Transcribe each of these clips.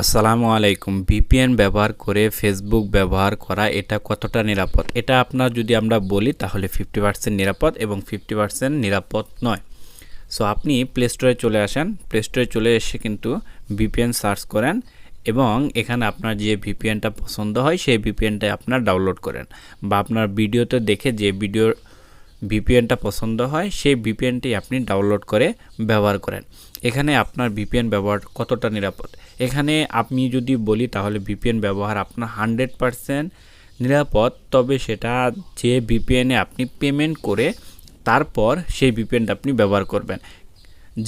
আসসালামু আলাইকুম। ভিপিএন ব্যবহার করে ফেসবুক ব্যবহার করা এটা কতটা নিরাপদ? এটা আপনার যদি আমরা বলি তাহলে ফিফটি পার্সেন্ট নিরাপদ এবং ফিফটি পার্সেন্ট নিরাপদ নয়। সো আপনি প্লে স্টোরে চলে আসেন। প্লে স্টোরে চলে এসে কিন্তু ভিপিএন সার্চ করেন এবং এখানে আপনার যে ভিপিএনটা পছন্দ হয় সেই ভিপিএনটা আপনার ডাউনলোড করেন বা আপনার ভিডিওতে দেখে যে ভিডিওর ভিপিএনটা পছন্দ হয়, সেই ভিপিএনটি আপনি ডাউনলোড করে ব্যবহার করেন। এখানে আপনার ভিপিএন ব্যবহার কতটা নিরাপদ? এখানে আপনি যদি বলি, তাহলে ভিপিএন ব্যবহার আপনার হান্ড্রেড পারসেন্ট নিরাপদ, তবে সেটা যে ভিপিএনে আপনি পেমেন্ট করে, তারপর সেই ভিপিএনটা আপনি ব্যবহার করবেন।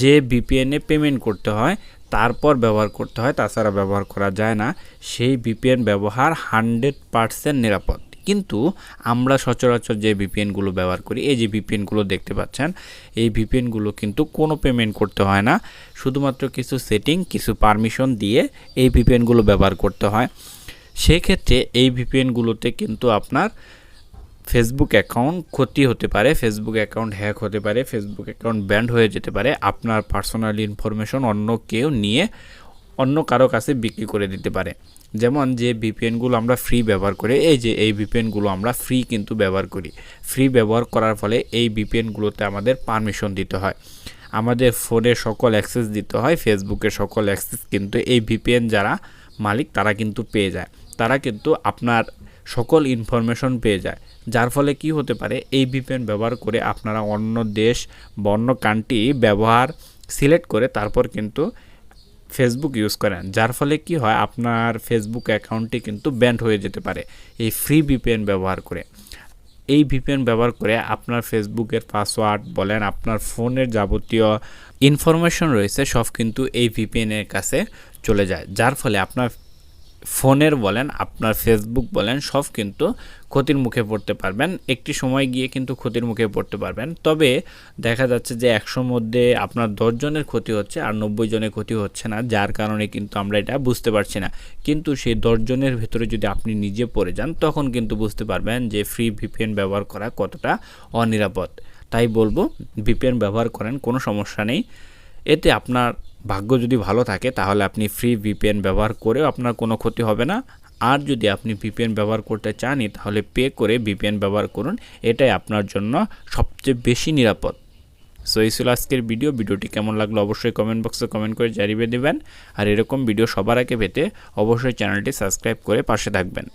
যে ভিপিএনে পেমেন্ট করতে হয়, তারপর ব্যবহার করতে হয়, তাছাড়া ব্যবহার করা যায় না। সেই ভিপিএন ব্যবহার হান্ড্রেড পারসেন্ট নিরাপদ। কিন্তু আমরা সচরাচর যে ভিপিএনগুলো ব্যবহার করি, এই যে ভিপিএনগুলো দেখতে পাচ্ছেন, এই ভিপিএনগুলো কিন্তু কোনো পেমেন্ট করতে হয় না। শুধুমাত্র কিছু সেটিং কিছু পারমিশন দিয়ে এই ভিপিএনগুলো ব্যবহার করতে হয়। সেক্ষেত্রে এই ভিপিএনগুলোতে কিন্তু আপনার ফেসবুক অ্যাকাউন্ট ক্ষতি হতে পারে ফেসবুক অ্যাকাউন্ট হ্যাক হতে পারে ফেসবুক অ্যাকাউন্ট ব্যান্ড হয়ে যেতে পারে। আপনার পার্সোনাল ইনফরমেশন অন্য কেউ নিয়ে অন্য কারও কাছে বিক্রি করে দিতে পারে। যেমন যে ভিপিএনগুলো আমরা ফ্রি ব্যবহার করি, এই যে এই ভিপিএনগুলো আমরা ফ্রি কিন্তু ব্যবহার করি। ফ্রি ব্যবহার করার ফলে এই ভিপিএনগুলোতে আমাদের পারমিশন দিতে হয়। আমাদের ফোনে সকল অ্যাক্সেস দিতে হয় ফেসবুকে সকল অ্যাক্সেস কিন্তু এই ভিপিএন যারা মালিক তারা কিন্তু পেয়ে যায়। তারা কিন্তু আপনার সকল ইনফরমেশন পেয়ে যায়। যার ফলে কি হতে পারে, এই ভিপিএন ব্যবহার করে আপনারা অন্য দেশ বা অন্য কান্ট্রি ব্যবহার সিলেক্ট করে তারপর কিন্তু ফেসবুক ইউজ করেন, যার ফলে কি হয়, আপনার ফেসবুক অ্যাকাউন্টটি কিন্তু ব্যান্ড হয়ে যেতে পারে এই ফ্রি ভিপিএন ব্যবহার করে। এই ভিপিএন ব্যবহার করে আপনার ফেসবুকের পাসওয়ার্ড বলেন, আপনার ফোনের যাবতীয় ইনফরমেশন রয়েছে, সব কিন্তু এই ভিপিএনের কাছে চলে যায়, যার ফলে আপনার ফোনের বলেন, আপনার ফেসবুক বলেন, সব কিন্তু ক্ষতির মুখে পড়তে পারবেন। একটি সময় গিয়ে কিন্তু ক্ষতির মুখে পড়তে পারবেন। তবে দেখা যাচ্ছে যে একশোর মধ্যে আপনার দশজনের ক্ষতি হচ্ছে আর নব্বই জনের ক্ষতি হচ্ছে না, যার কারণে কিন্তু আমরা এটা বুঝতে পারছি না। কিন্তু সেই দশজনের ভেতরে যদি আপনি নিজে পড়ে যান, তখন কিন্তু বুঝতে পারবেন যে ফ্রি ভিপিএন ব্যবহার করা কতটা অনিরাপদ। তাই বলব ভিপিএন ব্যবহার করেন, কোনো সমস্যা নেই। এতে আপনার ভাগ্য যদি ভালো থাকে, তাহলে আপনি ফ্রি ভিপিএন ব্যবহার করেও আপনার কোনো ক্ষতি হবে না। আর যদি আপনি ভিপিএন ব্যবহার করতে চানই, তাহলে পে করে ভিপিএন ব্যবহার করুন। এটাই আপনার জন্য সবচেয়ে বেশি নিরাপদ। সো এই ছিল আজকের ভিডিও ভিডিওটি কেমন লাগল অবশ্যই কমেন্ট বক্সে কমেন্ট করে জানিয়ে দেবেন। আর এরকম ভিডিও সবার আগে পেতে অবশ্যই চ্যানেলটি সাবস্ক্রাইব করে পাশে থাকবেন।